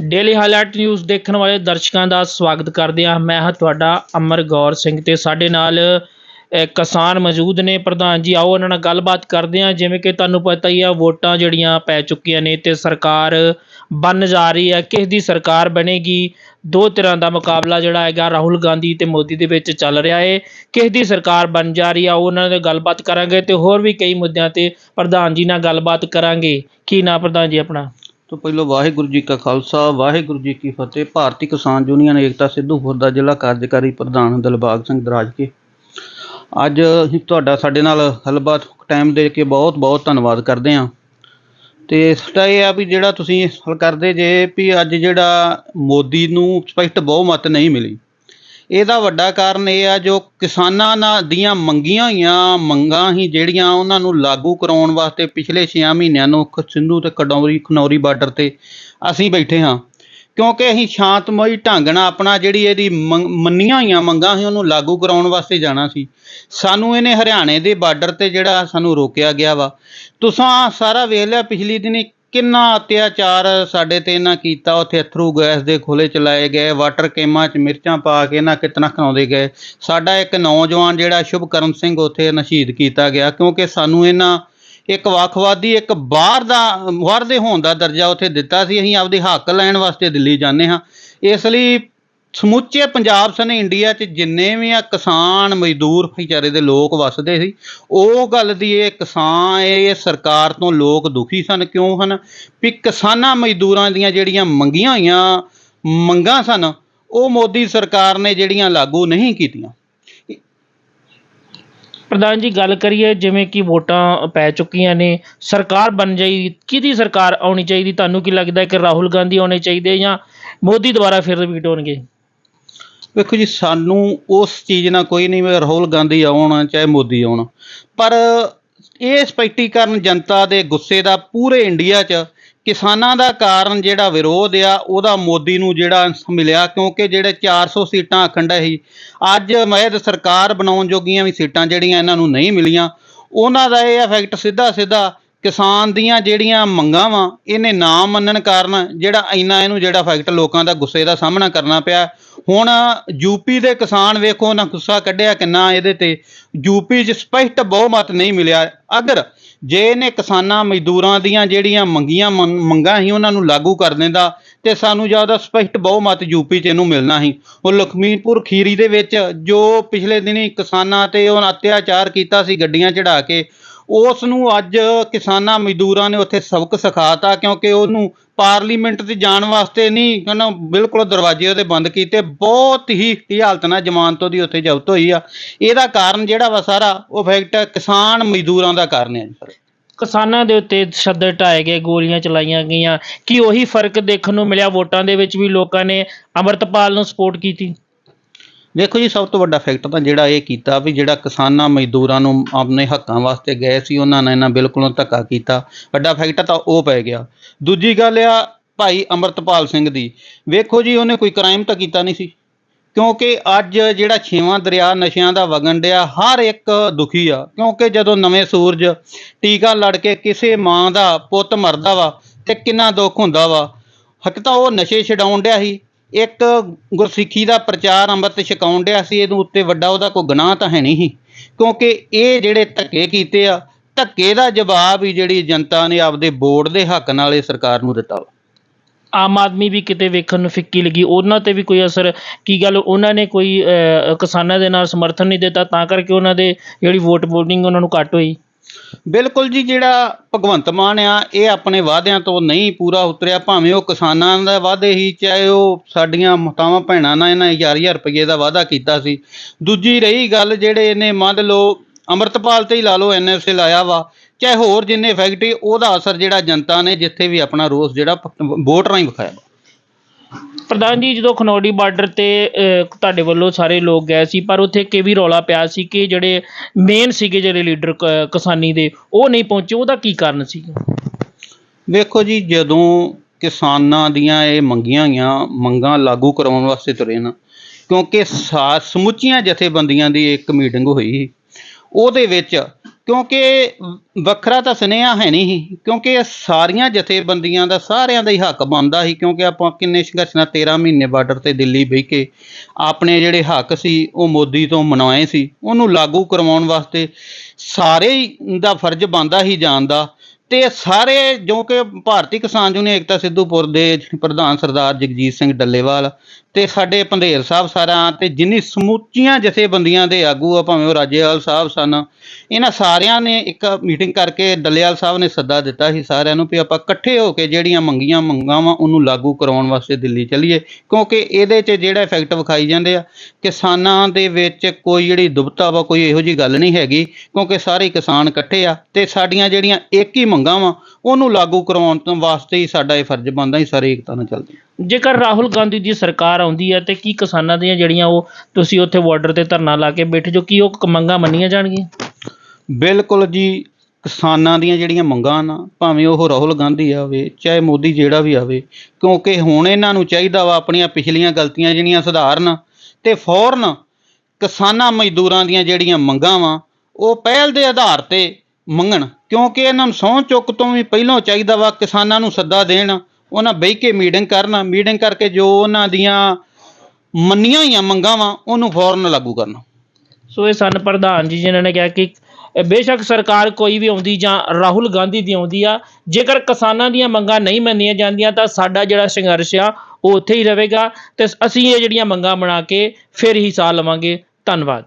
Daily highlight news ਦੇਖਣ ਵਾਲੇ ਦਰਸ਼ਕਾਂ ਦਾ ਸਵਾਗਤ ਕਰਦੇ ਹਾਂ। ਮੈਂ ਹਾਂ ਤੁਹਾਡਾ ਅਮਰ ਗੌਰ ਸਿੰਘ ਤੇ ਸਾਡੇ ਨਾਲ ਕਿਸਾਨ ਮੌਜੂਦ ਨੇ। ਪ੍ਰਧਾਨ ਜੀ, ਆਓ ਉਹਨਾਂ ਨਾਲ ਗੱਲਬਾਤ ਕਰਦੇ ਹਾਂ। ਜਿਵੇਂ ਕਿ ਤੁਹਾਨੂੰ ਪਤਾ ਹੀ ਆ, ਵੋਟਾਂ ਜਿਹੜੀਆਂ ਪੈ ਚੁੱਕੀਆਂ ਨੇ ਤੇ ਸਰਕਾਰ ਬਣ ਜਾ ਰਹੀ ਹੈ। ਕਿਸ ਦੀ ਸਰਕਾਰ ਬਣੇਗੀ? ਦੋ ਤਰ੍ਹਾਂ ਦਾ ਮੁਕਾਬਲਾ ਜਿਹੜਾ ਹੈਗਾ, ਰਾਹੁਲ ਗਾਂਧੀ ਤੇ ਮੋਦੀ ਦੇ ਵਿੱਚ ਚੱਲ ਰਿਹਾ ਹੈ ਕਿਸ ਦੀ ਸਰਕਾਰ ਬਣ ਜਾ ਰਹੀ ਆ, ਉਹ ਉਹਨਾਂ ਨਾਲ ਗੱਲਬਾਤ ਕਰਾਂਗੇ ਤੇ ਹੋਰ ਵੀ ਕਈ ਮੁੱਦਿਆਂ ਤੇ ਪ੍ਰਧਾਨ ਜੀ ਨਾਲ ਗੱਲਬਾਤ ਕਰਾਂਗੇ। ਕੀ ਨਾਂ ਪ੍ਰਧਾਨ ਜੀ ਆਪਣਾ? ਤੋਂ ਪਹਿਲਾਂ ਵਾਹਿਗੁਰੂ ਜੀ ਕਾ ਖਾਲਸਾ, ਵਾਹਿਗੁਰੂ ਜੀ ਕੀ ਫਤਿਹ। ਭਾਰਤੀ ਕਿਸਾਨ ਯੂਨੀਅਨ ਏਕਤਾ ਸਿੱਧੂਪੁਰ ਦਾ ਜ਼ਿਲ੍ਹਾ ਕਾਰਜਕਾਰੀ ਪ੍ਰਧਾਨ ਦਿਲਬਾਗ ਸਿੰਘ ਦਰਾਜਕੇ ਅੱਜ ਅਸੀਂ ਤੁਹਾਡਾ, ਸਾਡੇ ਨਾਲ ਗੱਲਬਾਤ ਟਾਈਮ ਦੇ ਕੇ ਬਹੁਤ ਬਹੁਤ ਧੰਨਵਾਦ ਕਰਦੇ ਹਾਂ। ਤੇ ਸਾਡਾ ਇਹ ਆ ਵੀ ਜਿਹੜਾ ਤੁਸੀਂ ਹੱਲ ਕਰਦੇ ਜੇ ਵੀ ਅੱਜ ਜਿਹੜਾ ਮੋਦੀ ਨੂੰ ਸਪਸ਼ਟ ਬਹੁਮਤ ਨਹੀਂ ਮਿਲੀ। ਇਹਦਾ ਵੱਡਾ ਕਾਰਨ ਇਹ ਆ, ਜੋ ਕਿਸਾਨਾਂ ਨਾਲ ਦੀਆਂ ਮੰਗੀਆਂ ਹੋਈਆਂ ਮੰਗਾਂ ਹੀ ਜਿਹੜੀਆਂ ਉਹਨਾਂ ਨੂੰ ਲਾਗੂ ਕਰਾਉਣ ਵਾਸਤੇ ਪਿਛਲੇ 6 ਮਹੀਨਿਆਂ ਨੂੰ ਸਿੰਧੂ ਤੇ ਕਡੌਰੀ, ਖਨੌਰੀ ਬਾਰਡਰ ਤੇ ਅਸੀਂ ਬੈਠੇ ਹਾਂ। ਕਿਉਂਕਿ ਅਸੀਂ ਸ਼ਾਂਤਮਈ ਢੰਗ ਨਾਲ ਆਪਣਾ ਜਿਹੜੀ ਇਹਦੀ ਮੰਗ- ਮੰਨੀਆਂ ਹੋਈਆਂ ਮੰਗਾਂ ਸੀ ਉਹਨੂੰ ਲਾਗੂ ਕਰਾਉਣ ਵਾਸਤੇ ਜਾਣਾ ਸੀ। ਸਾਨੂੰ ਇਹਨੇ ਹਰਿਆਣੇ ਦੇ ਬਾਰਡਰ ਤੇ ਜਿਹੜਾ ਸਾਨੂੰ ਰੋਕਿਆ ਗਿਆ ਵਾ। ਤੁਸੀਂ ਸਾਰਾ ਵੇਖ ਲਿਆ, ਪਿਛਲੀ ਦਿਨੀ ਕਿੰਨਾ ਅਤਿਆਚਾਰ ਸਾਡੇ ਤੇ ਇਹਨਾਂ ਕੀਤਾ? ਉੱਥੇ ਅਥਰੂ ਗੈਸ ਦੇ ਖੋਲੇ ਚਲਾਏ ਗਏ, ਵਾਟਰ ਕੇਮਾਂ 'ਚ ਮਿਰਚਾਂ ਪਾ ਕੇ ਇਹਨਾਂ ਕਿਤਨਾ ਖਿਲਾਉਂਦੇ ਗਏ। ਸਾਡਾ ਇੱਕ ਨੌਜਵਾਨ ਜਿਹੜਾ ਸ਼ੁਭਕਰਨ ਸਿੰਘ ਉੱਥੇ ਨਸ਼ੀਦ ਕੀਤਾ ਗਿਆ, ਕਿਉਂਕਿ ਸਾਨੂੰ ਇਹਨਾਂ ਇੱਕ ਵੱਖਵਾਦੀ, ਇੱਕ ਬਾਹਰ ਦਾ ਬਾਹਰ ਦੇ ਹੋਣ ਦਾ ਦਰਜਾ ਉੱਥੇ ਦਿੱਤਾ ਸੀ। ਅਸੀਂ ਆਪਦੇ ਹੱਕ ਲੈਣ ਵਾਸਤੇ ਦਿੱਲੀ ਜਾਂਦੇ ਹਾਂ। ਇਸ ਲਈ ਸਮੁੱਚੇ ਪੰਜਾਬ ਸਨ ਇੰਡੀਆ 'ਚ ਜਿੰਨੇ ਵੀ ਆ ਕਿਸਾਨ ਮਜ਼ਦੂਰ ਭਾਈਚਾਰੇ ਦੇ ਲੋਕ ਵੱਸਦੇ ਸੀ, ਉਹ ਗੱਲ ਦੀ ਇਹ ਕਿਸਾਨ, ਇਹ ਸਰਕਾਰ ਤੋਂ ਲੋਕ ਦੁਖੀ ਸਨ, ਕਿਉਂ ਹਨ? ਵੀ ਕਿਸਾਨਾਂ ਮਜ਼ਦੂਰਾਂ ਦੀਆਂ ਜਿਹੜੀਆਂ ਮੰਗੀਆਂ ਹੋਈਆਂ ਮੰਗਾਂ ਸਨ, ਉਹ ਮੋਦੀ ਸਰਕਾਰ ਨੇ ਜਿਹੜੀਆਂ ਲਾਗੂ ਨਹੀਂ ਕੀਤੀਆਂ। ਪ੍ਰਧਾਨ ਜੀ, ਗੱਲ ਕਰੀਏ ਜਿਵੇਂ ਕਿ ਵੋਟਾਂ ਪੈ ਚੁੱਕੀਆਂ ਨੇ, ਸਰਕਾਰ ਬਣ ਜਾਈ, ਕਿਹਦੀ ਸਰਕਾਰ ਆਉਣੀ ਚਾਹੀਦੀ? ਤੁਹਾਨੂੰ ਕੀ ਲੱਗਦਾ ਕਿ ਰਾਹੁਲ ਗਾਂਧੀ ਆਉਣੇ ਚਾਹੀਦੇ ਜਾਂ ਮੋਦੀ ਦੁਬਾਰਾ ਫਿਰ ਰਿਪੀਟ ਹੋਣਗੇ? ਵੇਖੋ ਜੀ, ਸਾਨੂੰ ਉਸ ਚੀਜ਼ ਨਾਲ ਕੋਈ ਨਹੀਂ ਵੀ ਰਾਹੁਲ ਗਾਂਧੀ ਆਉਣ, ਚਾਹੇ ਮੋਦੀ ਆਉਣ। ਪਰ ਇਹ ਸਪੈਕਟੀਕਰਨ ਜਨਤਾ ਦੇ ਗੁੱਸੇ ਦਾ ਪੂਰੇ ਇੰਡੀਆ 'ਚ ਕਿਸਾਨਾਂ ਦਾ ਕਾਰਨ ਜਿਹੜਾ ਵਿਰੋਧ ਆ, ਉਹਦਾ ਮੋਦੀ ਨੂੰ ਜਿਹੜਾ ਮਿਲਿਆ, ਕਿਉਂਕਿ ਜਿਹੜੇ 400 ਸੀਟਾਂ ਅਖੰਡ ਸੀ ਅੱਜ ਮਹਿਦ ਸਰਕਾਰ ਬਣਾਉਣ ਜੋਗੀਆਂ ਵੀ ਸੀਟਾਂ ਜਿਹੜੀਆਂ ਇਹਨਾਂ ਨੂੰ ਨਹੀਂ ਮਿਲੀਆਂ। ਉਹਨਾਂ ਦਾ ਇਹ ਇਫੈਕਟ ਸਿੱਧਾ ਸਿੱਧਾ ਕਿਸਾਨ ਦੀਆਂ ਜਿਹੜੀਆਂ ਮੰਗਾਂ ਵਾ, ਇਹਨੇ ਨਾ ਮੰਨਣ ਕਾਰਨ ਜਿਹੜਾ ਇੰਨਾ ਇਹਨੂੰ ਜਿਹੜਾ ਫੈਕਟ ਲੋਕਾਂ ਦਾ ਗੁੱਸੇ ਦਾ ਸਾਹਮਣਾ ਕਰਨਾ ਪਿਆ। ਹੁਣ ਯੂਪੀ ਦੇ ਕਿਸਾਨ ਵੇਖੋ ਨਾ ਗੁੱਸਾ ਕੱਢਿਆ ਕਿੰਨਾ ਇਹਦੇ ਤੇ। ਯੂਪੀ 'ਚ ਸਪਸ਼ਟ ਬਹੁਮਤ ਨਹੀਂ ਮਿਲਿਆ। ਅਗਰ ਜੇ ਇਹਨੇ ਕਿਸਾਨਾਂ ਮਜ਼ਦੂਰਾਂ ਦੀਆਂ ਜਿਹੜੀਆਂ ਮੰਗੀਆਂ ਮੰਗ- ਮੰਗਾਂ ਸੀ ਉਹਨਾਂ ਨੂੰ ਲਾਗੂ ਕਰ ਦਿੰਦਾ, ਤੇ ਸਾਨੂੰ ਜ਼ਿਆਦਾ ਸਪਸ਼ਟ ਬਹੁਮਤ ਯੂਪੀ 'ਚ ਇਹਨੂੰ ਮਿਲਣਾ ਸੀ। ਉਹ ਲਖਮੀਪੁਰ ਖੀਰੀ ਦੇ ਵਿੱਚ ਜੋ ਪਿਛਲੇ ਦਿਨੀ ਕਿਸਾਨਾਂ ਤੇ ਉਹ ਅਤਿਆਚਾਰ ਕੀਤਾ ਸੀ ਗੱਡੀਆਂ ਚੜਾ ਕੇ ਉਸ ਨੂੰ ਅੱਜ ਕਿਸਾਨਾਂ ਮਜ਼ਦੂਰਾਂ ਨੇ ਉੱਥੇ ਸਬਕ ਸਿਖਾਤਾ ਕਿਉਂਕਿ ਉਹਨੂੰ ਪਾਰਲੀਮੈਂਟ 'ਚ ਜਾਣ ਵਾਸਤੇ ਨਹੀਂ, ਕਹਿੰਦਾ ਬਿਲਕੁਲ ਦਰਵਾਜ਼ੇ ਉਹਦੇ ਬੰਦ ਕੀਤੇ। ਬਹੁਤ ਹੀ ਹਾਲਤ ਨਾਲ ਜ਼ਮਾਨਤ ਉਹਦੀ ਉੱਥੇ ਜ਼ਬਤ ਹੋਈ ਆ। ਇਹਦਾ ਕਾਰਨ ਜਿਹੜਾ ਵਾ ਸਾਰਾ, ਉਹ ਫੈਕਟ ਕਿਸਾਨ ਮਜ਼ਦੂਰਾਂ ਦਾ ਕਾਰਨ ਹੈ ਜੀ ਕਿਸਾਨਾਂ ਦੇ ਉੱਤੇ ਸ਼ਬਦ ਢਾਏ ਗਏ, ਗੋਲੀਆਂ ਚਲਾਈਆਂ ਗਈਆਂ। ਕੀ ਉਹੀ ਫ਼ਰਕ ਦੇਖਣ ਨੂੰ ਮਿਲਿਆ? ਵੋਟਾਂ ਦੇ ਵਿੱਚ ਵੀ ਲੋਕਾਂ ਨੇ ਅਮਰਤਪਾਲ ਨੂੰ ਸਪੋਰਟ ਕੀਤੀ। ਵੇਖੋ ਜੀ, ਸਭ ਤੋਂ ਵੱਡਾ ਫੈਕਟ ਤਾਂ ਜਿਹੜਾ ਇਹ ਕੀਤਾ ਵੀ ਜਿਹੜਾ ਕਿਸਾਨਾਂ ਮਜ਼ਦੂਰਾਂ ਨੂੰ ਆਪਣੇ ਹੱਕਾਂ ਵਾਸਤੇ ਗਏ ਸੀ, ਉਹਨਾਂ ਨੇ ਇਹਨਾਂ ਬਿਲਕੁਲੋਂ ਧੱਕਾ ਕੀਤਾ। ਵੱਡਾ ਫੈਕਟ ਤਾਂ ਉਹ ਪੈ ਗਿਆ। ਦੂਜੀ ਗੱਲ ਆ ਭਾਈ ਅਮਰਤਪਾਲ ਸਿੰਘ ਦੀ। ਵੇਖੋ ਜੀ, ਉਹਨੇ ਕੋਈ ਕ੍ਰਾਈਮ ਤਾਂ ਕੀਤਾ ਨਹੀਂ ਸੀ। ਕਿਉਂਕਿ ਅੱਜ ਜਿਹੜਾ ਛੇਵਾਂ ਦਰਿਆ ਨਸ਼ਿਆਂ ਦਾ ਵਗਣ ਡਿਆ, ਹਰ ਇੱਕ ਦੁਖੀ ਆ। ਕਿਉਂਕਿ ਜਦੋਂ ਨਵੇਂ ਸੂਰਜ ਟੀਕਾ ਲੜ ਕੇ ਕਿਸੇ ਮਾਂ ਦਾ, ਪੁੱਤ ਮਰਦਾ ਵਾ ਤੇ ਕਿੰਨਾ ਦੁੱਖ ਹੁੰਦਾ ਵਾ। ਹੱਕ ਤਾਂ ਉਹ ਨਸ਼ੇ ਛਡਾਉਣ ਡਿਆ ਸੀ। ਇੱਕ ਗੁਰਸਿੱਖੀ ਦਾ ਪ੍ਰਚਾਰ ਅੰਮ੍ਰਿਤ ਛਕਾਉਣ ਡਿਆ ਸੀ ਇਹਨੂੰ ਉੱਤੇ ਵੱਡਾ ਉਹਦਾ ਕੋਈ ਗੁਨਾਹ ਤਾਂ ਹੈ ਨਹੀਂ ਸੀ। ਕਿਉਂਕਿ ਇਹ ਜਿਹੜੇ ਧੱਕੇ ਕੀਤੇ ਆ ਧੱਕੇ ਦਾ ਜਵਾਬ ਹੀ ਜਿਹੜੀ ਜਨਤਾ ਨੇ ਆਪਦੇ ਵੋਟ ਦੇ ਹੱਕ ਨਾਲ ਇਹ ਸਰਕਾਰ ਨੂੰ ਦਿੱਤਾ ਵਾ। ਆਮ ਆਦਮੀ ਵੀ ਕਿਤੇ ਵੇਖਣ ਨੂੰ ਫਿੱਕੀ ਲੱਗੀ। ਉਹਨਾਂ ਤੇ ਵੀ ਕੋਈ ਅਸਰ ਕੀ ਗੱਲ ਉਹਨਾਂ ਨੇ ਕੋਈ ਅਹ, ਕਿਸਾਨਾਂ ਦੇ ਨਾਲ ਸਮਰਥਨ ਨਹੀਂ ਦਿੱਤਾ ਤਾਂ ਕਰਕੇ ਉਹਨਾਂ ਦੇ ਜਿਹੜੀ ਵੋਟ ਵੋਟਿੰਗ ਉਹਨਾਂ ਨੂੰ ਘੱਟ ਹੋਈ। ਬਿਲਕੁਲ ਜੀ, ਜਿਹੜਾ ਭਗਵੰਤ ਮਾਨ ਆ, ਇਹ ਆਪਣੇ ਵਾਅਦਿਆਂ ਤੋਂ ਨਹੀਂ ਪੂਰਾ ਉਤਰਿਆ, ਭਾਵੇਂ ਉਹ ਕਿਸਾਨਾਂ ਦਾ ਵਾਅਦੇ ਹੀ, ਚਾਹੇ ਉਹ ਸਾਡੀਆਂ ਮਾਤਾਵਾਂ ਭੈਣਾਂ ਨਾਲ ਇਹਨਾਂ ਹਜ਼ਾਰ ਹਜ਼ਾਰ ਰੁਪਏ ਦਾ ਵਾਅਦਾ ਕੀਤਾ ਸੀ। ਦੂਜੀ ਰਹੀ ਗੱਲ ਜਿਹੜੇ ਇਹਨੇ ਮੰਨ ਲਓ ਅੰਮ੍ਰਿਤਪਾਲ ਤੇ ਹੀ ਲਾ ਲਓ ਐਨਐਫਸੀ ਲਾਇਆ ਵਾ, ਚਾਹੇ ਹੋਰ ਜਿੰਨੇ ਫੈਕਟਰੀ, ਉਹਦਾ ਅਸਰ ਜਿਹੜਾ ਜਨਤਾ ਨੇ ਜਿੱਥੇ ਵੀ ਆਪਣਾ ਰੋਸ ਜਿਹੜਾ ਵੋਟ ਰਾਹੀਂ ਵਿਖਾਇਆ ਵਾ। ਪ੍ਰਧਾਨ ਜੀ ਜਦੋਂ ਖਨੌਰੀ ਬਾਰਡਰ ਤੇ ਅਹ, ਤੁਹਾਡੇ ਵੱਲੋਂ ਸਾਰੇ ਲੋਕ ਗਏ ਸੀ ਪਰ ਉੱਥੇ ਕਿ ਵੀ ਰੌਲਾ ਪਿਆ ਸੀ ਕਿ ਜਿਹੜੇ ਮੇਨ ਸੀਗੇ ਜਿਹੜੇ ਲੀਡਰ ਕਿਸਾਨੀ ਦੇ ਉਹ ਨਹੀਂ ਪਹੁੰਚੇ ਉਹਦਾ ਕੀ ਕਾਰਨ ਸੀ ਵੇਖੋ ਜੀ ਜਦੋਂ ਕਿਸਾਨਾਂ ਦੀਆਂ ਇਹ ਮੰਗੀਆਂ ਗਈਆਂ ਮੰਗਾਂ ਲਾਗੂ ਕਰਾਉਣ ਵਾਸਤੇ ਤੁਰੇ ਨਾ ਕਿਉਂਕਿ ਸਾ- ਸਮੁੱਚੀਆਂ ਜਥੇਬੰਦੀਆਂ ਦੀ ਇੱਕ ਮੀਟਿੰਗ ਹੋਈ ਸੀ। ਉਹਦੇ ਵਿੱਚ ਕਿਉਂਕਿ ਵੱਖਰਾ ਤਾਂ ਸੁਨੇਹਾ ਹੈ ਨਹੀਂ ਸੀ, ਕਿਉਂਕਿ ਇਹ ਸਾਰੀਆਂ ਜਥੇਬੰਦੀਆਂ ਦਾ, ਸਾਰਿਆਂ ਦਾ ਹੀ ਹੱਕ ਬਣਦਾ ਸੀ, ਕਿਉਂਕਿ ਆਪਾਂ ਕਿੰਨੇ ਸੰਘਰਸ਼ ਨਾਲ 13 ਮਹੀਨੇ ਬਾਰਡਰ ਤੇ ਦਿੱਲੀ ਬਹਿ ਕੇ ਆਪਣੇ ਜਿਹੜੇ ਹੱਕ ਸੀ, ਉਹ ਮੋਦੀ ਤੋਂ ਮਨਾਏ ਸੀ, ਉਹਨੂੰ ਲਾਗੂ ਕਰਵਾਉਣ ਵਾਸਤੇ ਸਾਰੇ ਦਾ ਫਰਜ਼ ਬਣਦਾ ਹੀ ਜਾਣ ਦਾ। ਤੇ ਸਾਰੇ ਜੋ ਕਿ ਭਾਰਤੀ ਕਿਸਾਨ ਯੂਨੀਅਨ, ਏਕਤਾ ਸਿੱਧੂਪੁਰ ਦੇ ਪ੍ਰਧਾਨ ਸਰਦਾਰ ਜਗਜੀਤ ਸਿੰਘ ਡੱਲੇਵਾਲ ਤੇ ਸਾਡੇ ਪੰਧੇਰ ਸਾਹਿਬ ਸਾਰਾ ਤੇ ਜਿੰਨੀ ਸਮੁੱਚੀਆਂ ਜਥੇਬੰਦੀਆਂ ਦੇ ਆਗੂ ਆ, ਭਾਵੇਂ ਉਹ ਰਾਜੇਵਾਲ ਸਾਹਿਬ ਸਨ, ਇਹਨਾਂ ਸਾਰਿਆਂ ਨੇ ਇੱਕ ਮੀਟਿੰਗ ਕਰਕੇ ਡੱਲੇਵਾਲ ਸਾਹਿਬ ਨੇ ਸੱਦਾ ਦਿੱਤਾ ਸੀ ਸਾਰਿਆਂ ਨੂੰ ਵੀ ਆਪਾਂ ਇਕੱਠੇ ਹੋ ਕੇ ਜਿਹੜੀਆਂ ਮੰਗੀਆਂ ਮੰਗਾਂ ਵਾ ਉਹਨੂੰ ਲਾਗੂ ਕਰਾਉਣ ਵਾਸਤੇ ਦਿੱਲੀ ਚੱਲੀਏ, ਕਿਉਂਕਿ ਇਹਦੇ 'ਚ ਜਿਹੜਾ ਇਫੈਕਟ ਵਿਖਾਈ ਜਾਂਦੇ ਆ, ਕਿਸਾਨਾਂ ਦੇ ਵਿੱਚ ਕੋਈ ਜਿਹੜੀ ਦੁਬਤਾ ਵਾ ਕੋਈ ਇਹੋ ਜੀ ਗੱਲ ਨਹੀਂ ਹੈਗੀ, ਕਿਉਂਕਿ ਸਾਰੇ ਕਿਸਾਨ ਇਕੱਠੇ ਆ ਤੇ ਸਾਡੀਆਂ ਜਿਹੜੀਆਂ ਇੱਕ ਹੀ ਮੰਗਾਂ ਵਾ ਉਹਨੂੰ ਲਾਗੂ ਕਰਵਾਉਣ ਤੋਂ ਵਾਸਤੇ ਹੀ ਸਾਡਾ ਇਹ ਫਰਜ਼ ਬਣਦਾ ਹੀ ਸਾਰੇ ਏਕਤਾ ਨਾਲ ਚੱਲਦੇ ਜੇਕਰ ਰਾਹੁਲ ਗਾਂਧੀ ਦੀ ਸਰਕਾਰ ਆਉਂਦੀ ਹੈ ਤੇ ਕੀ ਕਿਸਾਨਾਂ ਦੀਆਂ ਜਿਹੜੀਆਂ ਉਹ ਤੁਸੀਂ ਉੱਥੇ ਬਾਰਡਰ ਤੇ ਧਰਨਾ ਲਾ ਕੇ ਬੈਠੇ ਜੋ ਕੀ ਉਹ ਕ- ਮੰਗਾਂ ਮੰਨੀਆਂ ਜਾਣਗੀਆਂ? ਬਿਲਕੁਲ ਜੀ ਕਿਸਾਨਾਂ ਦੀਆਂ ਜਿਹੜੀਆਂ ਮੰਗਾਂ ਨਾ ਭਾਵੇਂ ਉਹ ਰਾਹੁਲ ਗਾਂਧੀ ਆਵੇ ਚਾਹੇ ਮੋਦੀ ਜਿਹੜਾ ਵੀ ਆਵੇ ਕਿਉਂਕਿ ਹੁਣ ਇਹਨਾਂ ਨੂੰ ਚਾਹੀਦਾ ਵਾ ਆਪਣੀਆਂ ਪਿਛਲੀਆਂ ਗਲਤੀਆਂ ਜਿਹੜੀਆਂ ਸੁਧਾਰਨ ਤੇ ਫੌਰਨ ਕਿਸਾਨਾਂ ਮਜ਼ਦੂਰਾਂ ਦੀਆਂ ਜਿਹੜੀਆਂ ਮੰਗਾਂ ਵਾ ਉਹ ਪਹਿਲ ਦੇ ਆਧਾਰ ਤੇ ਮੰਗਣ। ਕਿਉਂਕਿ ਇਹਨਾਂ ਨੂੰ ਸਹੁੰ ਚੁੱਕ ਤੋਂ ਵੀ ਪਹਿਲਾਂ ਚਾਹੀਦਾ ਵਾ ਕਿਸਾਨਾਂ ਨੂੰ ਸੱਦਾ ਦੇਣ, ਉਹਨਾਂ ਬਹਿ ਕੇ ਮੀਟਿੰਗ ਕਰਨ। ਮੀਟਿੰਗ ਕਰਕੇ ਜੋ ਉਹਨਾਂ ਦੀਆਂ ਮੰਨੀਆਂ ਹੋਈਆਂ ਮੰਗਾਂ ਵਾ, ਉਹਨੂੰ ਫੌਰਨ ਲਾਗੂ ਕਰਨਾ। ਸੋ ਇਹ ਸਨ ਪ੍ਰਧਾਨ ਜੀ, ਜਿਨ੍ਹਾਂ ਨੇ ਕਿਹਾ ਕਿ ਬੇਸ਼ੱਕ ਸਰਕਾਰ ਕੋਈ ਵੀ ਆਉਂਦੀ ਜਾਂ ਰਾਹੁਲ ਗਾਂਧੀ ਦੀ ਆਉਂਦੀ ਆ, ਜੇਕਰ ਕਿਸਾਨਾਂ ਦੀਆਂ ਮੰਗਾਂ ਨਹੀਂ ਮੰਨੀਆਂ ਜਾਂਦੀਆਂ, ਤਾਂ ਸਾਡਾ ਜਿਹੜਾ ਸੰਘਰਸ਼ ਆ, ਉਹ ਉੱਥੇ ਹੀ ਰਹੇਗਾ। ਤੇ ਅਸੀਂ ਇਹ ਜਿਹੜੀਆਂ ਮੰਗਾਂ ਬਣਾ ਕੇ ਫਿਰ ਹੀ ਸਾਹ ਲਵਾਂਗੇ। ਧੰਨਵਾਦ।